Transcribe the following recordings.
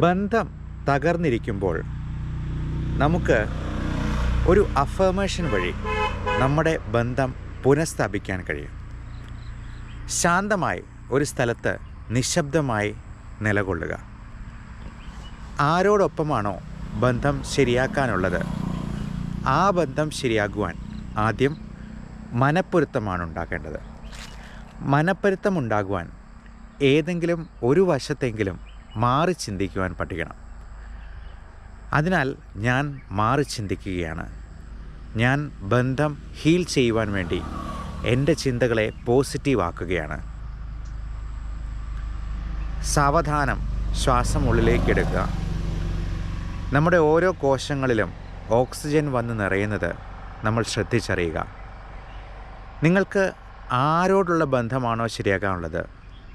ബന്ധം തകർന്നിരിക്കുമ്പോൾ നമുക്ക് ഒരു അഫർമേഷൻ വഴി നമ്മുടെ ബന്ധം പുനഃസ്ഥാപിക്കാൻ കഴിയും. ശാന്തമായി ഒരു സ്ഥലത്ത് നിശബ്ദമായി നിലകൊള്ളുക. ആരോടൊപ്പമാണോ ബന്ധം ശരിയാക്കാനുള്ളത്? ആ ബന്ധം ശരിയാകുവാൻ ആദ്യം മനപ്പൊരുത്തമാണ് ഉണ്ടാക്കേണ്ടത്. മനപ്പൊരുത്തം ഉണ്ടാകുവാൻ ഏതെങ്കിലും ഒരു വശത്തെങ്കിലും മാറി ചിന്തിക്കുവാൻ പഠിക്കണം. അതിനാൽ ഞാൻ മാറി ചിന്തിക്കുകയാണ്. ഞാൻ ബന്ധം ഹീൽ ചെയ്യുവാൻ വേണ്ടി എന്റെ ചിന്തകളെ പോസിറ്റീവ് ആക്കുകയാണ് സാവധാനം ശ്വാസം ഉള്ളിലേക്ക് എടുക്കുക. നമ്മുടെ ഓരോ കോശങ്ങളിലും ഓക്സിജൻ വന്ന് നിറയുന്നത് നമ്മൾ ശ്രദ്ധിച്ചറിയുക. നിങ്ങൾക്ക് ആരോടുള്ള ബന്ധമാണോ ശരിയാകാനുള്ളത്?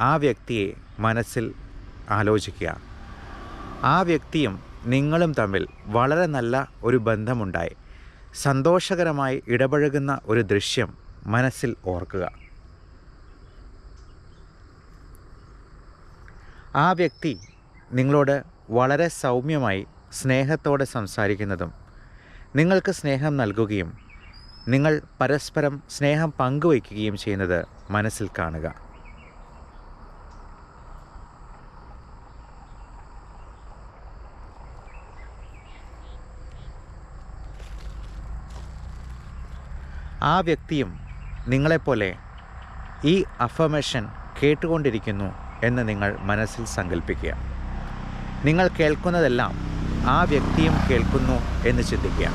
ആ വ്യക്തിയെ മനസ്സിൽ ആലോചിക്കുക. ആ വ്യക്തിയും നിങ്ങളും തമ്മിൽ വളരെ നല്ല ഒരു ബന്ധമുണ്ടായി. സന്തോഷകരമായി ഇടപഴകുന്ന ഒരു ദൃശ്യം മനസ്സിൽ ഓർക്കുക. ആ വ്യക്തി നിങ്ങളോട് വളരെ സൗമ്യമായി സ്നേഹത്തോടെ സംസാരിക്കുന്നതും നിങ്ങൾക്ക് സ്നേഹം നൽകുകയും നിങ്ങൾ പരസ്പരം സ്നേഹം പങ്കുവയ്ക്കുകയും ചെയ്യുന്നത് മനസ്സിൽ കാണുക. ആ വ്യക്തിയും നിങ്ങളെപ്പോലെ ഈ അഫമേഷൻ കേട്ടുകൊണ്ടിരിക്കുന്നു എന്ന് നിങ്ങൾ മനസ്സിൽ സങ്കല്പിക്കുക നിങ്ങൾ കേൾക്കുന്നതെല്ലാം ആ വ്യക്തിയും കേൾക്കുന്നു എന്ന് ചിന്തിക്കുക.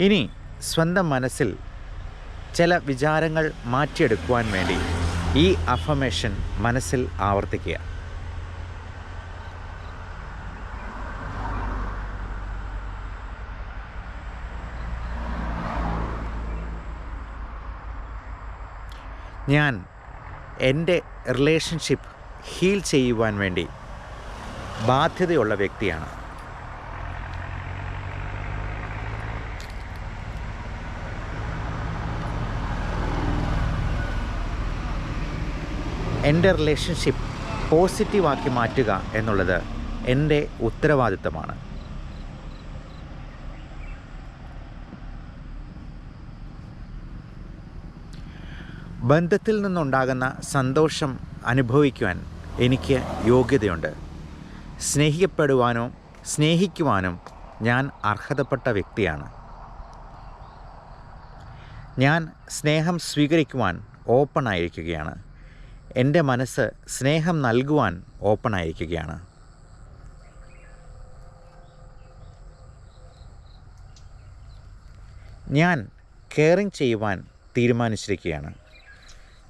ഇനി സ്വന്തം മനസ്സിൽ ചില വിചാരങ്ങൾ മാറ്റിയെടുക്കുവാൻ വേണ്ടി ഈ അഫമേഷൻ മനസ്സിൽ ആവർത്തിക്കുക. ഞാൻ എന്റെ റിലേഷൻഷിപ്പ് ഹീൽ ചെയ്യുവാൻ വേണ്ടി ബാധ്യതയുള്ള വ്യക്തിയാണ്. എന്റെ റിലേഷൻഷിപ്പ് പോസിറ്റീവാക്കി മാറ്റുക എന്നുള്ളത് എന്റെ ഉത്തരവാദിത്തമാണ്. ബന്ധത്തിൽ നിന്നുണ്ടാകുന്ന സന്തോഷം അനുഭവിക്കുവാൻ എനിക്ക് യോഗ്യതയുണ്ട്. സ്നേഹിക്കപ്പെടുവാനോ സ്നേഹിക്കുവാനും ഞാൻ അർഹതപ്പെട്ട വ്യക്തിയാണ്. ഞാൻ സ്നേഹം സ്വീകരിക്കുവാൻ ഓപ്പണായിരിക്കുകയാണ് എന്റെ മനസ്സ് സ്നേഹം നൽകുവാൻ ഓപ്പണായിരിക്കുകയാണ് ഞാൻ കെയറിങ് ചെയ്യുവാൻ തീരുമാനിച്ചിരിക്കുകയാണ്.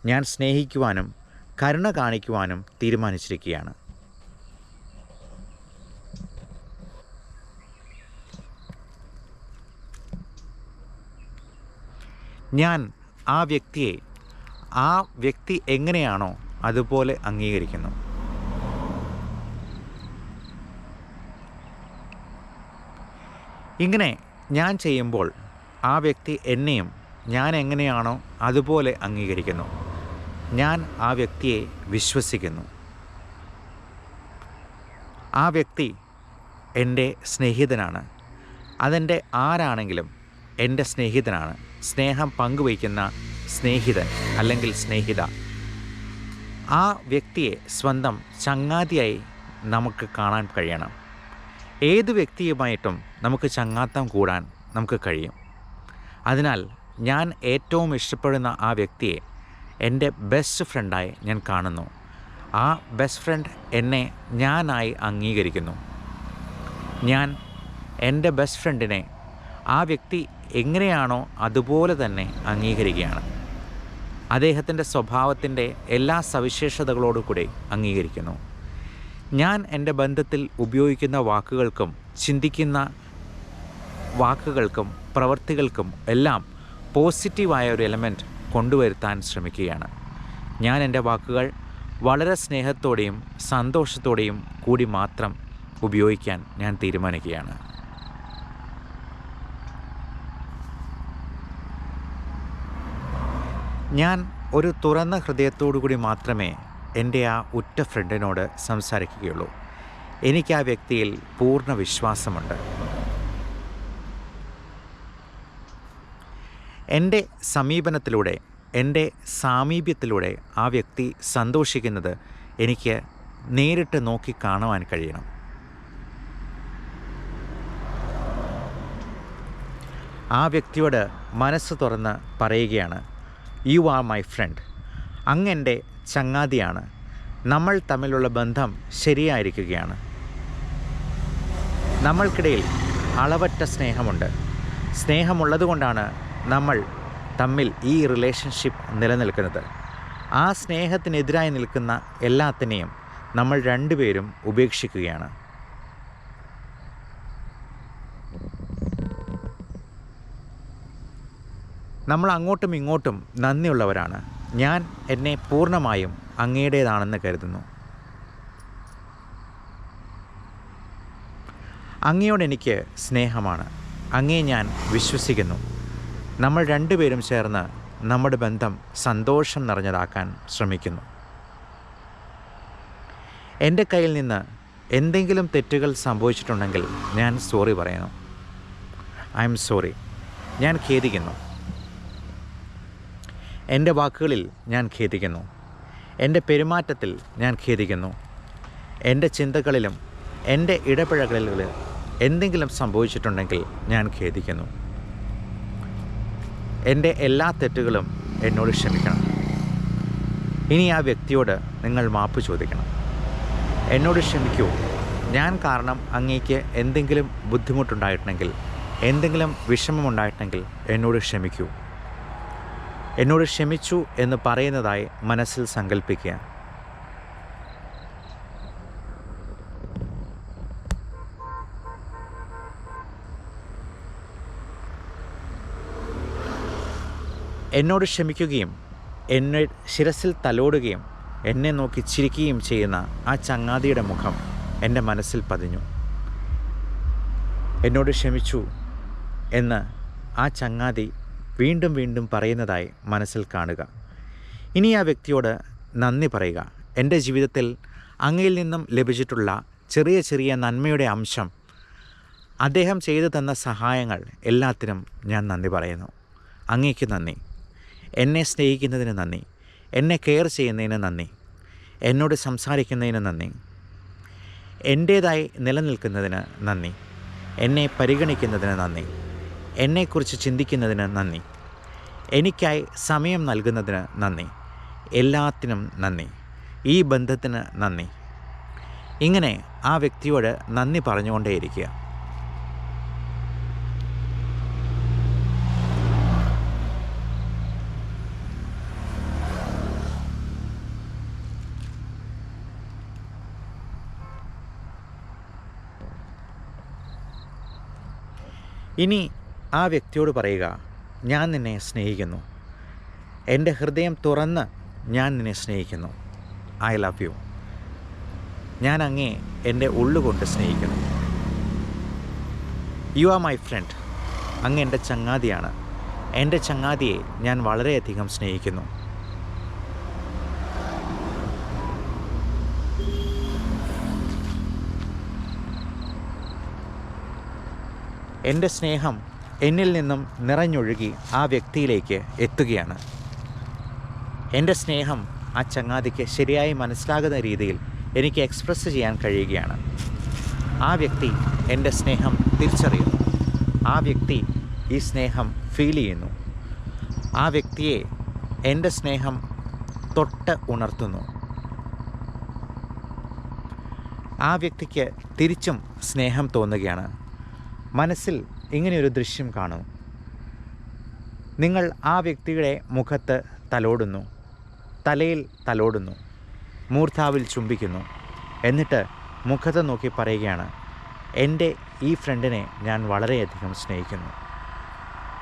ഞാൻ സ്നേഹിക്കുവാനും കരുണ കാണിക്കുവാനും തീരുമാനിച്ചിരിക്കുകയാണ്. ഞാൻ ആ വ്യക്തിയെ ആ വ്യക്തി എങ്ങനെയാണോ അതുപോലെ അംഗീകരിക്കുന്നു. ഇങ്ങനെ ഞാൻ ചെയ്യുമ്പോൾ ആ വ്യക്തി എന്നെയും ഞാൻ എങ്ങനെയാണോ അതുപോലെ അംഗീകരിക്കുന്നു. ഞാൻ ആ വ്യക്തിയെ വിശ്വസിക്കുന്നു. ആ വ്യക്തി എന്റെ സ്നേഹിതനാണ്. അതെന്റെ ആരാണെങ്കിലും എന്റെ സ്നേഹിതനാണ്. സ്നേഹം പങ്കുവയ്ക്കുന്ന സ്നേഹിതൻ അല്ലെങ്കിൽ സ്നേഹിത. ആ വ്യക്തിയെ സ്വന്തം ചങ്ങാതിയായി നമുക്ക് കാണാൻ കഴിയണം. ഏത് വ്യക്തിയുമായിട്ടും നമുക്ക് ചങ്ങാത്തം കൂടാൻ നമുക്ക് കഴിയും. അതിനാൽ ഞാൻ ഏറ്റവും ഇഷ്ടപ്പെടുന്ന ആ വ്യക്തിയെ എന്റെ ബെസ്റ്റ് ഫ്രണ്ടായി ഞാൻ കാണുന്നു. ആ ബെസ്റ്റ് ഫ്രണ്ട് എന്നെ ഞാനായി അംഗീകരിക്കുന്നു. ഞാൻ എന്റെ ബെസ്റ്റ് ഫ്രണ്ടിനെ ആ വ്യക്തി എങ്ങനെയാണോ അതുപോലെ തന്നെ അംഗീകരിക്കുകയാണ്. അദ്ദേഹത്തിന്റെ സ്വഭാവത്തിന്റെ എല്ലാ സവിശേഷതകളോടുകൂടി അംഗീകരിക്കുന്നു. ഞാൻ എന്റെ ബന്ധത്തിൽ ഉപയോഗിക്കുന്ന വാക്കുകൾക്കും ചിന്തിക്കുന്ന വാക്കുകൾക്കും പ്രവൃത്തികൾക്കും എല്ലാം പോസിറ്റീവായ ഒരു എലമെന്റ് കൊണ്ടുവരുത്താൻ ശ്രമിക്കുകയാണ്. ഞാൻ എന്റെ വാക്കുകൾ വളരെ സ്നേഹത്തോടെയും സന്തോഷത്തോടെയും കൂടി മാത്രം ഉപയോഗിക്കാൻ ഞാൻ തീരുമാനിക്കുകയാണ്. ഞാൻ ഒരു തുറന്ന ഹൃദയത്തോടു കൂടി മാത്രമേ എന്റെ ആ ഉറ്റ ഫ്രണ്ടിനോട് സംസാരിക്കുകയുള്ളൂ. എനിക്ക് ആ വ്യക്തിയിൽ പൂർണ വിശ്വാസമുണ്ട്. എന്റെ സമീപനത്തിലൂടെ എന്റെ സാമീപ്യത്തിലൂടെ ആ വ്യക്തി സന്തോഷിക്കുന്നത് എനിക്ക് നേരിട്ട് നോക്കി കാണുവാൻ കഴിയണം. ആ വ്യക്തിയോട് മനസ്സ് തുറന്ന് പറയുകയാണ് യു ആർ മൈ ഫ്രണ്ട് അങ്ങെന്റെ ചങ്ങാതിയാണ്. നമ്മൾ തമ്മിലുള്ള ബന്ധം ശരിയായിരിക്കുകയാണ്. നമ്മൾക്കിടയിൽ അളവറ്റ സ്നേഹമുണ്ട്. സ്നേഹമുള്ളതുകൊണ്ടാണ് നമ്മൾ തമ്മിൽ ഈ റിലേഷൻഷിപ്പ് നിലനിൽക്കുന്നത്. ആ സ്നേഹത്തിനെതിരായി നിൽക്കുന്ന എല്ലാത്തിനെയും നമ്മൾ രണ്ടുപേരും ഉപേക്ഷിക്കുകയാണ്. നമ്മൾ അങ്ങോട്ടും ഇങ്ങോട്ടും നന്ദിയുള്ളവരാണ്. ഞാൻ എന്നെ പൂർണമായും അങ്ങയുടേതാണെന്ന് കരുതുന്നു. അങ്ങയോട് എനിക്ക് സ്നേഹമാണ്. അങ്ങേ ഞാൻ വിശ്വസിക്കുന്നു. നമ്മൾ രണ്ടുപേരും ചേർന്ന് നമ്മുടെ ബന്ധം സന്തോഷം നിറഞ്ഞതാക്കാൻ ശ്രമിക്കുന്നു. എന്റെ കയ്യിൽ നിന്ന് എന്തെങ്കിലും തെറ്റുകൾ സംഭവിച്ചിട്ടുണ്ടെങ്കിൽ ഞാൻ സോറി പറയുന്നു ഐ എം സോറി. ഞാൻ ഖേദിക്കുന്നു. എന്റെ വാക്കുകളിൽ ഞാൻ ഖേദിക്കുന്നു. എന്റെ പെരുമാറ്റത്തിൽ ഞാൻ ഖേദിക്കുന്നു. എന്റെ ചിന്തകളിലും എന്റെ ഇടപഴകലുകളിൽ എന്തെങ്കിലും സംഭവിച്ചിട്ടുണ്ടെങ്കിൽ ഞാൻ ഖേദിക്കുന്നു. എന്റെ എല്ലാ തെറ്റുകളും എന്നോട് ക്ഷമിക്കണം. ഇനി ആ വ്യക്തിയോട് നിങ്ങൾ മാപ്പ് ചോദിക്കണം. എന്നോട് ക്ഷമിക്കൂ. ഞാൻ കാരണം അങ്ങേക്ക് എന്തെങ്കിലും ബുദ്ധിമുട്ടുണ്ടായിട്ടുണ്ടെങ്കിൽ എന്തെങ്കിലും വിഷമമുണ്ടായിട്ടുണ്ടെങ്കിൽ എന്നോട് ക്ഷമിക്കൂ. എന്നോട് ക്ഷമിച്ചു എന്ന് പറയുന്നതായി മനസ്സിൽ സങ്കല്പിക്കുക എന്നോട് ക്ഷമിക്കുകയും എന്നെ ശിരസിൽ തലോടുകയും എന്നെ നോക്കി ചിരിക്കുകയും ചെയ്യുന്ന ആ ചങ്ങാതിയുടെ മുഖം എന്റെ മനസ്സിൽ പതിഞ്ഞു. എന്നോട് ക്ഷമിച്ചു എന്ന് ആ ചങ്ങാതി വീണ്ടും വീണ്ടും പറയുന്നതായി മനസ്സിൽ കാണുക. ഇനി ആ വ്യക്തിയോട് നന്ദി പറയുക. എന്റെ ജീവിതത്തിൽ അങ്ങയിൽ നിന്നും ലഭിച്ചിട്ടുള്ള ചെറിയ ചെറിയ നന്മയുടെ അംശം അദ്ദേഹം ചെയ്തു തന്ന സഹായങ്ങൾ എല്ലാത്തിനും ഞാൻ നന്ദി പറയുന്നു. അങ്ങേക്ക് നന്ദി. എന്നെ സ്നേഹിക്കുന്നതിന് നന്ദി. എന്നെ കെയർ ചെയ്യുന്നതിന് നന്ദി. എന്നോട് സംസാരിക്കുന്നതിന് നന്ദി. എന്റേതായി നിലനിൽക്കുന്നതിന് നന്ദി. എന്നെ പരിഗണിക്കുന്നതിന് നന്ദി. എന്നെക്കുറിച്ച് ചിന്തിക്കുന്നതിന് നന്ദി. എനിക്കായി സമയം നൽകുന്നതിന് നന്ദി. എല്ലാത്തിനും നന്ദി. ഈ ബന്ധത്തിന് നന്ദി. ഇങ്ങനെ ആ വ്യക്തിയോട് നന്ദി പറഞ്ഞുകൊണ്ടേയിരിക്കുക. ഇനി ആ വ്യക്തിയോട് പറയുക ഞാൻ നിന്നെ സ്നേഹിക്കുന്നു. എന്റെ ഹൃദയം തുറന്ന് ഞാൻ നിന്നെ സ്നേഹിക്കുന്നു. ഐ ലവ് യു ഞാൻ അങ്ങേ എന്റെ ഉള്ളുകൊണ്ട് സ്നേഹിക്കുന്നു. യു ആർ മൈ ഫ്രണ്ട് അങ്ങ് എന്റെ ചങ്ങാതിയാണ്. എന്റെ ചങ്ങാതിയെ ഞാൻ വളരെയധികം സ്നേഹിക്കുന്നു. എന്റെ സ്നേഹം എന്നിൽ നിന്നും നിറഞ്ഞൊഴുകി ആ വ്യക്തിയിലേക്ക് എത്തുകയാണ്. എന്റെ സ്നേഹം ആ ചങ്ങാതിക്ക് ശരിയായി മനസ്സിലാകുന്ന രീതിയിൽ എനിക്ക് എക്സ്പ്രസ് ചെയ്യാൻ കഴിയുകയാണ്. ആ വ്യക്തി എന്റെ സ്നേഹം തിരിച്ചറിയുന്നു. ആ വ്യക്തി ഈ സ്നേഹം ഫീൽ ചെയ്യുന്നു. ആ വ്യക്തിയെ എന്റെ സ്നേഹം തൊട്ട് ഉണർത്തുന്നു. ആ വ്യക്തിക്ക് തിരിച്ചും സ്നേഹം തോന്നുകയാണ്. മനസ്സിൽ ഇങ്ങനെയൊരു ദൃശ്യം കാണൂ. നിങ്ങൾ ആ വ്യക്തിയുടെ മുഖത്ത് തലോടുന്നു. തലയിൽ തലോടുന്നു. മൂർധാവിൽ ചുംബിക്കുന്നു. എന്നിട്ട് മുഖത്ത് നോക്കി പറയുകയാണ് എന്റെ ഈ ഫ്രണ്ടിനെ ഞാൻ വളരെയധികം സ്നേഹിക്കുന്നു.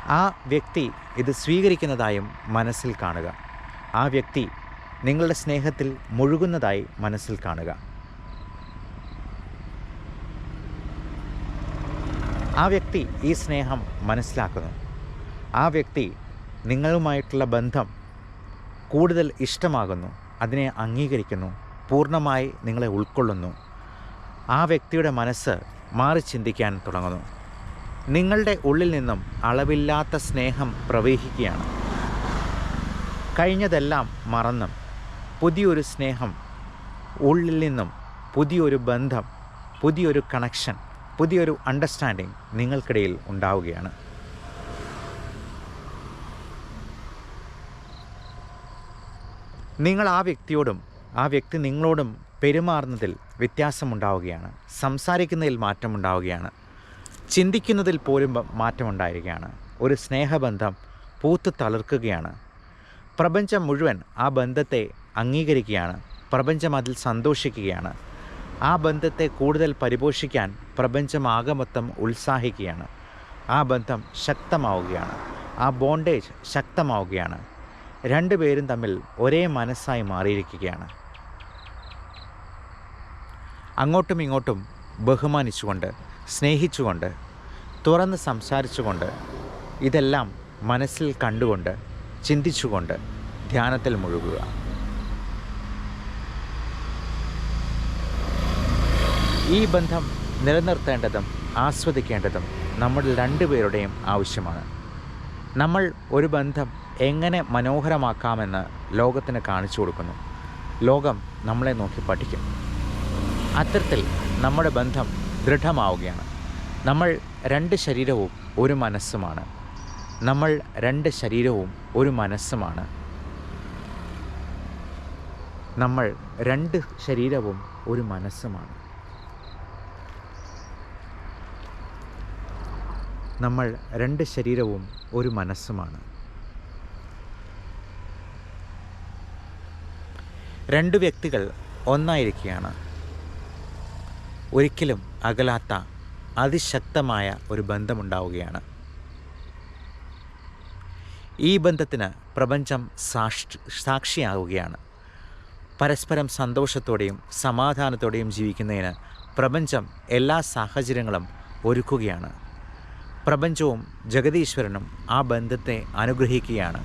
ആ വ്യക്തി ഇത് സ്വീകരിക്കുന്നതായും മനസ്സിൽ കാണുക. ആ വ്യക്തി നിങ്ങളുടെ സ്നേഹത്തിൽ മുഴുകുന്നതായി മനസ്സിൽ കാണുക. ആ വ്യക്തി ഈ സ്നേഹം മനസ്സിലാക്കുന്നു. ആ വ്യക്തി നിങ്ങളുമായിട്ടുള്ള ബന്ധം കൂടുതൽ ഇഷ്ടമാകുന്നു അതിനെ അംഗീകരിക്കുന്നു പൂർണമായി നിങ്ങളെ ഉൾക്കൊള്ളുന്നു. ആ വ്യക്തിയുടെ മനസ്സ് മാറി ചിന്തിക്കാൻ തുടങ്ങുന്നു. നിങ്ങളുടെ ഉള്ളിൽ നിന്നും അളവില്ലാത്ത സ്നേഹം പ്രവഹിക്കുകയാണ്. കഴിഞ്ഞതെല്ലാം മറന്നും പുതിയൊരു സ്നേഹം ഉള്ളിൽ നിന്നും പുതിയൊരു ബന്ധം പുതിയൊരു കണക്ഷൻ പുതിയൊരു അണ്ടർസ്റ്റാൻഡിങ് നിങ്ങൾക്കിടയിൽ ഉണ്ടാവുകയാണ്. നിങ്ങൾ ആ വ്യക്തിയോടും ആ വ്യക്തി നിങ്ങളോടും പെരുമാറുന്നതിൽ വ്യത്യാസമുണ്ടാവുകയാണ്. സംസാരിക്കുന്നതിൽ മാറ്റമുണ്ടാവുകയാണ്. ചിന്തിക്കുന്നതിൽ പോലും മാറ്റമുണ്ടായിരിക്കുകയാണ്. ഒരു സ്നേഹബന്ധം പൂത്ത് തളിർക്കുകയാണ്. പ്രപഞ്ചം മുഴുവൻ ആ ബന്ധത്തെ അംഗീകരിക്കുകയാണ്. പ്രപഞ്ചം അതിൽ സന്തോഷിക്കുകയാണ്. ആ ബന്ധത്തെ കൂടുതൽ പരിപോഷിക്കാൻ പ്രപഞ്ചം ആകമൊത്തം ഉത്സാഹിക്കുകയാണ്. ആ ബന്ധം ശക്തമാവുകയാണ്. ആ ബോണ്ടേജ് ശക്തമാവുകയാണ്. രണ്ടുപേരും തമ്മിൽ ഒരേ മനസ്സായി മാറിയിരിക്കുകയാണ്. അങ്ങോട്ടും ഇങ്ങോട്ടും ബഹുമാനിച്ചുകൊണ്ട് സ്നേഹിച്ചുകൊണ്ട് തുറന്ന് സംസാരിച്ചുകൊണ്ട് ഇതെല്ലാം മനസ്സിൽ കണ്ടുകൊണ്ട് ചിന്തിച്ചുകൊണ്ട് ധ്യാനത്തിൽ മുഴുകുക. ഈ ബന്ധം നിലനിർത്തേണ്ടതും ആസ്വദിക്കേണ്ടതും നമ്മൾ രണ്ടുപേരുടെയും ആവശ്യമാണ്. നമ്മൾ ഒരു ബന്ധം എങ്ങനെ മനോഹരമാക്കാമെന്ന് ലോകത്തിന് കാണിച്ചു കൊടുക്കുന്നു. ലോകം നമ്മളെ നോക്കി പഠിക്കും. അത്തരത്തിൽ നമ്മുടെ ബന്ധം ദൃഢമാവുകയാണ്. നമ്മൾ രണ്ട് ശരീരവും ഒരു മനസ്സുമാണ്. നമ്മൾ രണ്ട് ശരീരവും ഒരു മനസ്സുമാണ്. നമ്മൾ രണ്ട് ശരീരവും ഒരു മനസ്സുമാണ്. നമ്മൾ രണ്ട് ശരീരവും ഒരു മനസ്സുമാണ്. രണ്ട് വ്യക്തികൾ ഒന്നായിരിക്കുകയാണ്. ഒരിക്കലും അകലാത്ത അതിശക്തമായ ഒരു ബന്ധമുണ്ടാവുകയാണ്. ഈ ബന്ധത്തിന് പ്രപഞ്ചം സാക്ഷി സാക്ഷിയാവുകയാണ്. പരസ്പരം സന്തോഷത്തോടെയും സമാധാനത്തോടെയും ജീവിക്കുന്നതിന് പ്രപഞ്ചം എല്ലാ സാഹചര്യങ്ങളും ഒരുക്കുകയാണ്. പ്രപഞ്ചവും ജഗതീശ്വരനും ആ ബന്ധത്തെ അനുഗ്രഹിക്കുകയാണ്.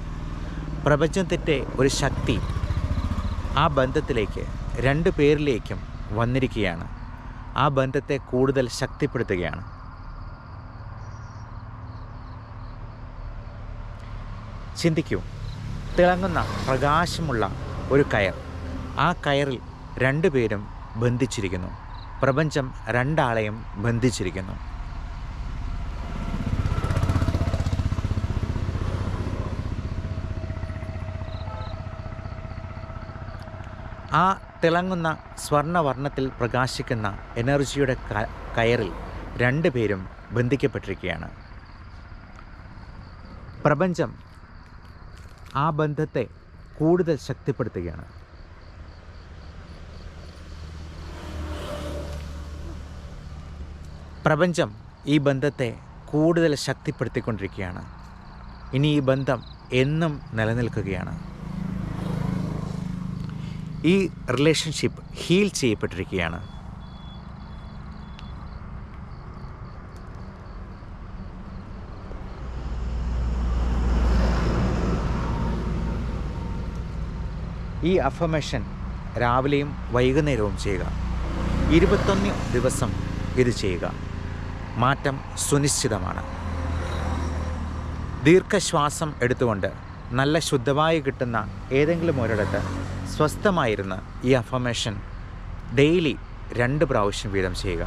പ്രപഞ്ചത്തിന്റെ ഒരു ശക്തി ആ ബന്ധത്തിലേക്ക് രണ്ട് പേരിലേക്കും വന്നിരിക്കുകയാണ്. ആ ബന്ധത്തെ കൂടുതൽ ശക്തിപ്പെടുത്തുകയാണ്. ചിന്തിക്കൂ തിളങ്ങുന്ന പ്രകാശമുള്ള ഒരു കയർ. ആ കയറിൽ രണ്ടുപേരും ബന്ധിച്ചിരിക്കുന്നു. പ്രപഞ്ചം രണ്ടാളെയും ബന്ധിച്ചിരിക്കുന്നു. ആ തിളങ്ങുന്ന സ്വർണവർണത്തിൽ പ്രകാശിക്കുന്ന എനർജിയുടെ കയറിൽ കയറിൽ രണ്ടുപേരും ബന്ധിക്കപ്പെട്ടിരിക്കുകയാണ്. പ്രപഞ്ചം ആ ബന്ധത്തെ കൂടുതൽ ശക്തിപ്പെടുത്തുകയാണ്. പ്രപഞ്ചം ഈ ബന്ധത്തെ കൂടുതൽ ശക്തിപ്പെടുത്തിക്കൊണ്ടിരിക്കുകയാണ്. ഇനി ഈ ബന്ധം എന്നും നിലനിൽക്കുകയാണ്. ഈ റിലേഷൻഷിപ്പ് ഹീൽ ചെയ്യപ്പെട്ടിരിക്കുകയാണ്. ഈ അഫമേഷൻ രാവിലെയും വൈകുന്നേരവും ചെയ്യുക. ഇരുപത്തൊന്ന് ദിവസം ഇത് ചെയ്യുക. മാറ്റം സുനിശ്ചിതമാണ്. ദീർഘശ്വാസം എടുത്തുകൊണ്ട് നല്ല ശുദ്ധമായി കിട്ടുന്ന ഏതെങ്കിലും ഒരിടത്ത് സ്വസ്ഥമായിരുന്ന് ഈ അഫമേഷൻ ഡെയിലി രണ്ട് പ്രാവശ്യം വീതം ചെയ്യുക.